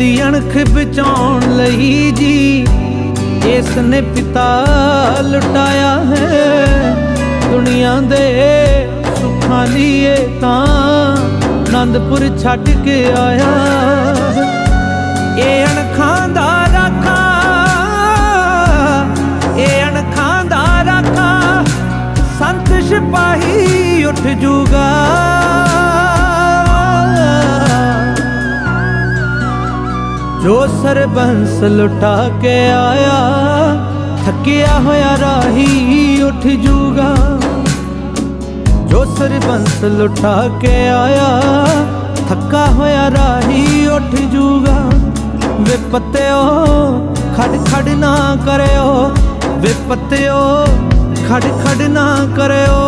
ਦੀ ਅਣਖ ਬਚਾਉਣ ਲਈ ਜੀ। ਇਸ ਨੇ ਪਿਤਾ ਲੁਟਾਇਆ ਹੈ। ਦੁਨੀਆ ਦੇ ਸੁੱਖਾਂ ਲਈ ਇਹ ਤਾਂ ਆਨੰਦਪੁਰ ਛੱਡ ਕੇ ਆਇਆ ਇਹ ਅਣਖਾਂ ਦਾ ਰਾਖਾ, ਇਹ ਅਣਖਾਂ ਦਾ ਰਾਖਾ। ਸੰਤ ਸਿਪਾਹੀ ਉੱਠ ਜੂਗਾ। ਜੋ ਸਰਬੰਸ ਲੁਟਾ ਕੇ ਆਇਆ, ਥੱਕਿਆ ਹੋਇਆ ਰਾਹੀ ਉੱਠ ਜੂਗਾ। ਜੋ ਸਰਬੰਸ ਲੁਟਾ ਕੇ ਆਇਆ, ਥੱਕਾ ਹੋਇਆ ਰਾਹੀ ਉੱਠ ਜੂਗਾ। ਵੇ ਪੱਤਿਓ, ਖੜ ਖੜ ਨਾ ਕਰਿਓ, ਵੇ ਪੱਤਿਓ, ਖੜ ਖੜ ਨਾ ਕਰਿਓ।